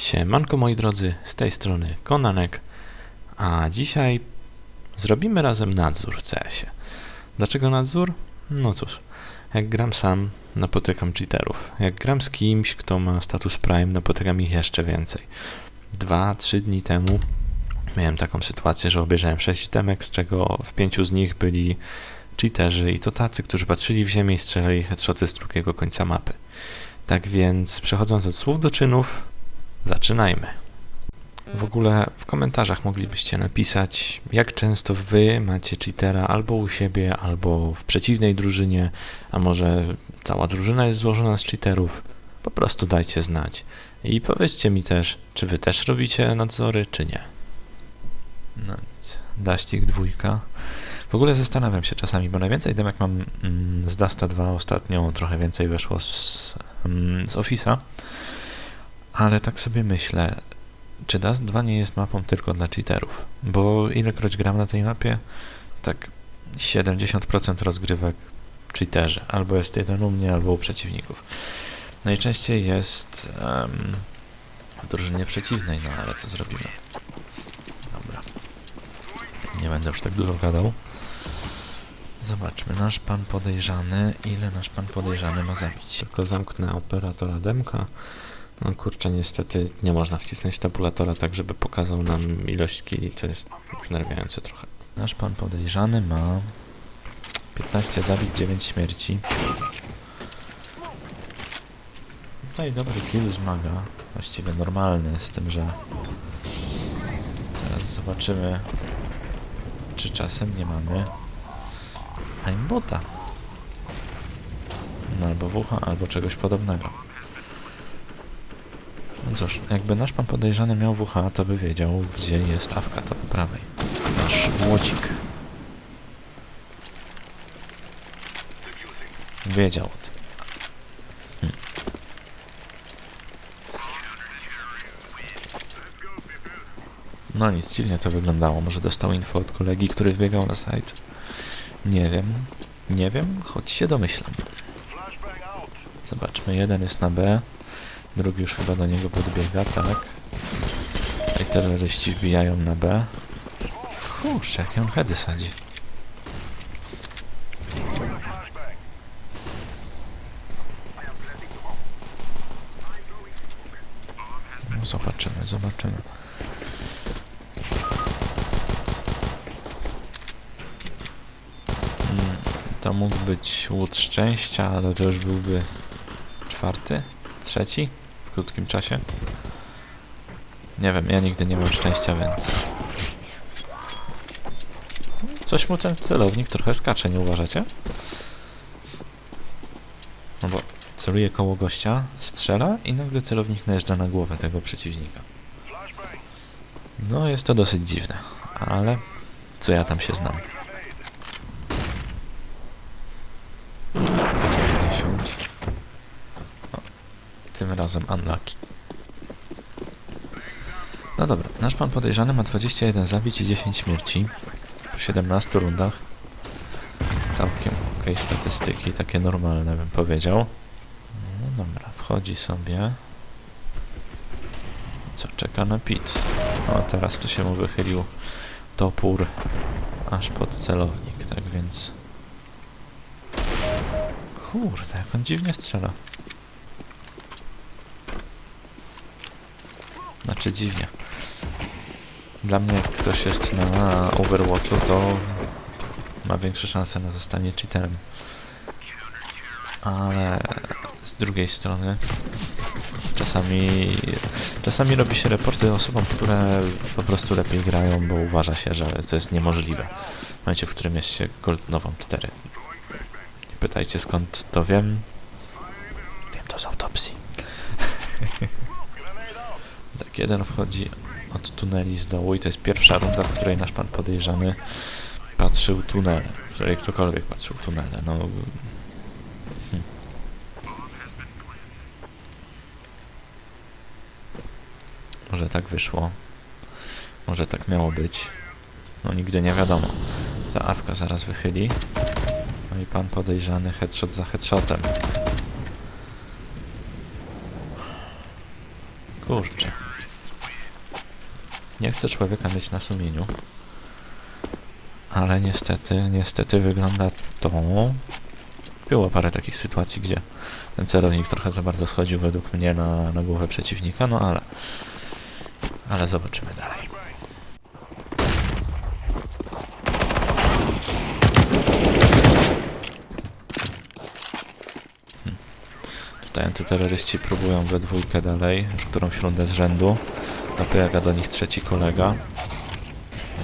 Siemanko moi drodzy, z tej strony Konanek, a dzisiaj zrobimy razem nadzór w CS-ie. Dlaczego nadzór? No cóż, jak gram sam, napotykam cheaterów. Jak gram z kimś, kto ma status Prime, napotykam ich jeszcze więcej. Dwa, trzy dni temu miałem taką sytuację, że obejrzałem sześć demek, z czego w pięciu z nich byli cheaterzy i to tacy, którzy patrzyli w ziemię i strzelali headshoty z drugiego końca mapy. Tak więc, przechodząc od słów do czynów, zaczynajmy. W ogóle w komentarzach moglibyście napisać, jak często wy macie cheatera albo u siebie, albo w przeciwnej drużynie, a może cała drużyna jest złożona z cheaterów. Po prostu dajcie znać. I powiedzcie mi też, czy wy też robicie nadzory, czy nie. No nic. Daścik dwójka. W ogóle zastanawiam się czasami, bo najwięcej demek mam mm, z Dasta 2 ostatnio, trochę więcej weszło z, mm, z Office'a, ale tak sobie myślę, czy Dust 2 nie jest mapą tylko dla cheaterów? Bo ilekroć gram na tej mapie, tak 70% rozgrywek cheaterzy. Albo jest jeden u mnie, albo u przeciwników. Najczęściej jest em, w drużynie przeciwnej, no ale co zrobimy? Dobra. Nie będę już tak dużo gadał. Zobaczmy, nasz pan podejrzany. Ile nasz pan podejrzany ma zabić? Tylko zamknę operatora demka. No kurczę, niestety nie można wcisnąć tabulatora tak, żeby pokazał nam ilość killi. To jest wnerwiające trochę. Nasz pan podejrzany ma 15 zabić, 9 śmierci. No i dobry kill z maga. Właściwie normalny, z tym, że zaraz zobaczymy, czy czasem nie mamy aimbota. No albo wucha, albo czegoś podobnego. Cóż, jakby nasz pan podejrzany miał WH, to by wiedział, gdzie jest awka ta po prawej. Nasz młodzik. Wiedział o tym. Hmm. No nic, dziwnie to wyglądało. Może dostał info od kolegi, który wbiegał na site. Nie wiem. Nie wiem, choć się domyślam. Zobaczmy, jeden jest na B. Drugi już chyba do niego podbiega, tak. I terroryści wbijają na B. Kurczę, jakie on heady sadzi. No zobaczymy, zobaczymy. Mm, To mógł być łód szczęścia, ale to już byłby czwarty, trzeci krótkim czasie. Nie wiem, ja nigdy nie mam szczęścia, więc... Coś mu ten celownik trochę skacze, nie uważacie? No bo celuje koło gościa, strzela i nagle celownik najeżdża na głowę tego przeciwnika. No, jest to dosyć dziwne, ale co ja tam się znam. 90. O, tym razem unlucky. No dobra, nasz pan podejrzany ma 21 zabić i 10 śmierci po 17 rundach. Całkiem ok statystyki, takie normalne bym powiedział. No dobra, wchodzi sobie. Co, czeka na pit. O, teraz to się mu wychylił topór aż pod celownik, tak więc... Kurde, jak on dziwnie strzela. Dziwnie. Dla mnie jak ktoś jest na Overwatchu, to ma większe szanse na zostanie cheaterem. Ale z drugiej strony czasami czasami robi się reporty osobom, które po prostu lepiej grają, bo uważa się, że to jest niemożliwe. W momencie, w którym jest się Gold Nową 4. Nie pytajcie skąd to wiem. Wiem to z autopsji. tak, jeden wchodzi od tuneli z dołu i to jest pierwsza runda, w której nasz pan podejrzany patrzył tunele. W której ktokolwiek patrzył tunele. No, hmm. Może tak wyszło. Może tak miało być. No nigdy nie wiadomo. Ta awka zaraz wychyli. No i pan podejrzany headshot za headshotem. Kurczę. Nie chcę człowieka mieć na sumieniu. Ale niestety, niestety wygląda to... Było parę takich sytuacji, gdzie ten celownik trochę za bardzo schodził według mnie na, na głowę przeciwnika, no ale... Ale zobaczymy dalej. Hmm. Tutaj antyterroryści próbują we dwójkę dalej, już którąś rundę z rzędu. Dobiega do nich trzeci kolega.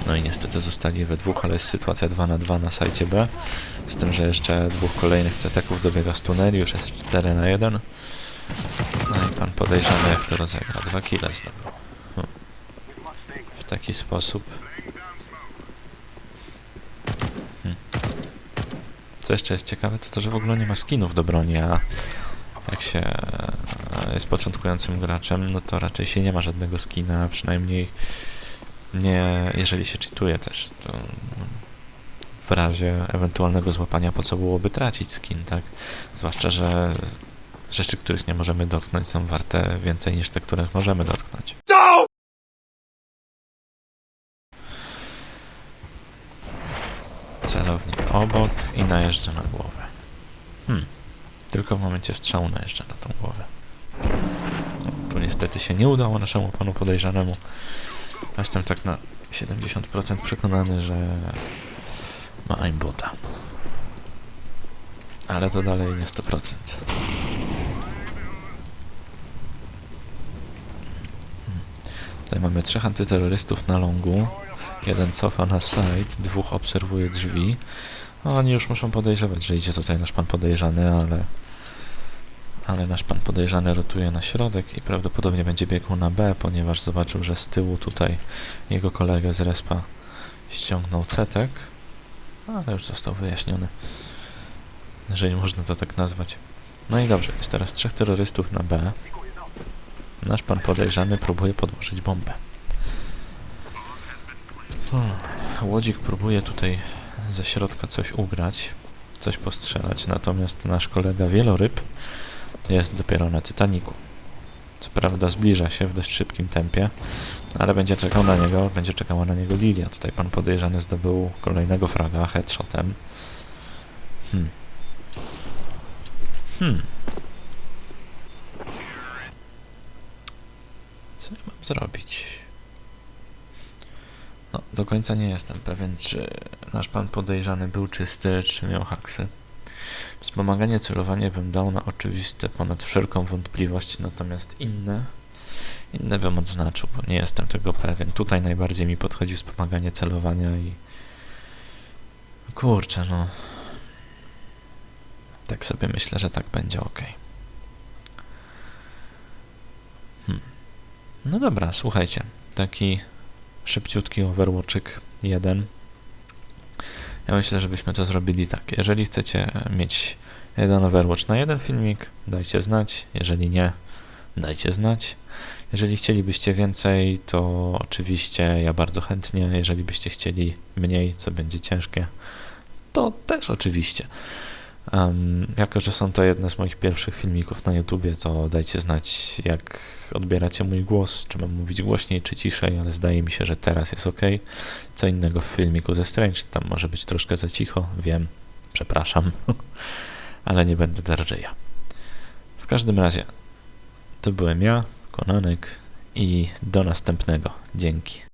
No i niestety zostali we dwóch, ale jest sytuacja 2 na 2 na sajcie B. Z tym, że jeszcze dwóch kolejnych ceteków dobiega z tuneli, już jest 4 na 1. No i pan podejrzany jak to rozegra. Dwa kile zdobył. W taki sposób. Hmm. Co jeszcze jest ciekawe, to to, że w ogóle nie ma skinów do broni, a jak się e, jest początkującym graczem, no to raczej się nie ma żadnego skina, przynajmniej nie, jeżeli się cheatuje też, to w razie ewentualnego złapania po co byłoby tracić skin, tak? Zwłaszcza, że rzeczy, których nie możemy dotknąć są warte więcej niż te, których możemy dotknąć. Celownik obok i najeżdża na głowę. Hmm. Tylko w momencie strzału najeżdża na tą głowę. No, tu niestety się nie udało naszemu panu podejrzanemu. Jestem tak na 70% przekonany, że ma aimbota. Ale to dalej nie 100%. Hmm. Tutaj mamy trzech antyterrorystów na longu. Jeden cofa na side, dwóch obserwuje drzwi. Oni już muszą podejrzewać, że idzie tutaj nasz pan podejrzany, ale... Ale nasz pan podejrzany rotuje na środek i prawdopodobnie będzie biegł na B, ponieważ zobaczył, że z tyłu tutaj jego kolegę z respa ściągnął cetek. Ale już został wyjaśniony, jeżeli można to tak nazwać. No i dobrze, jest teraz trzech terrorystów na B. Nasz pan podejrzany próbuje podłożyć bombę. Hmm. Łodzik próbuje tutaj ze środka coś ugrać, coś postrzelać, natomiast nasz kolega wieloryb jest dopiero na Titaniku. Co prawda zbliża się w dość szybkim tempie, ale będzie czekał na niego, będzie czekała na niego Lilia. Tutaj pan podejrzany zdobył kolejnego fraga headshotem. Hmm. Hmm. Co ja mam zrobić? No, do końca nie jestem pewien, czy nasz pan podejrzany był czysty, czy miał haksy. Wspomaganie celowanie bym dał na oczywiste ponad wszelką wątpliwość, natomiast inne, inne bym odznaczył, bo nie jestem tego pewien. Tutaj najbardziej mi podchodzi wspomaganie celowania i kurczę, no tak sobie myślę, że tak będzie ok. Hmm. No dobra, słuchajcie, taki szybciutki Overwatchik 1. Ja myślę, żebyśmy to zrobili tak. Jeżeli chcecie mieć jeden Overwatch na jeden filmik, dajcie znać. Jeżeli nie, dajcie znać. Jeżeli chcielibyście więcej, to oczywiście ja bardzo chętnie. Jeżeli byście chcieli mniej, co będzie ciężkie, to też oczywiście. Um, jako, że są to jedne z moich pierwszych filmików na YouTubie, to dajcie znać, jak odbieracie mój głos, czy mam mówić głośniej, czy ciszej, ale zdaje mi się, że teraz jest ok. Co innego w filmiku ze Strange, tam może być troszkę za cicho, wiem, przepraszam, ale nie będę darżeja. W każdym razie, to byłem ja, Konanek i do następnego. Dzięki.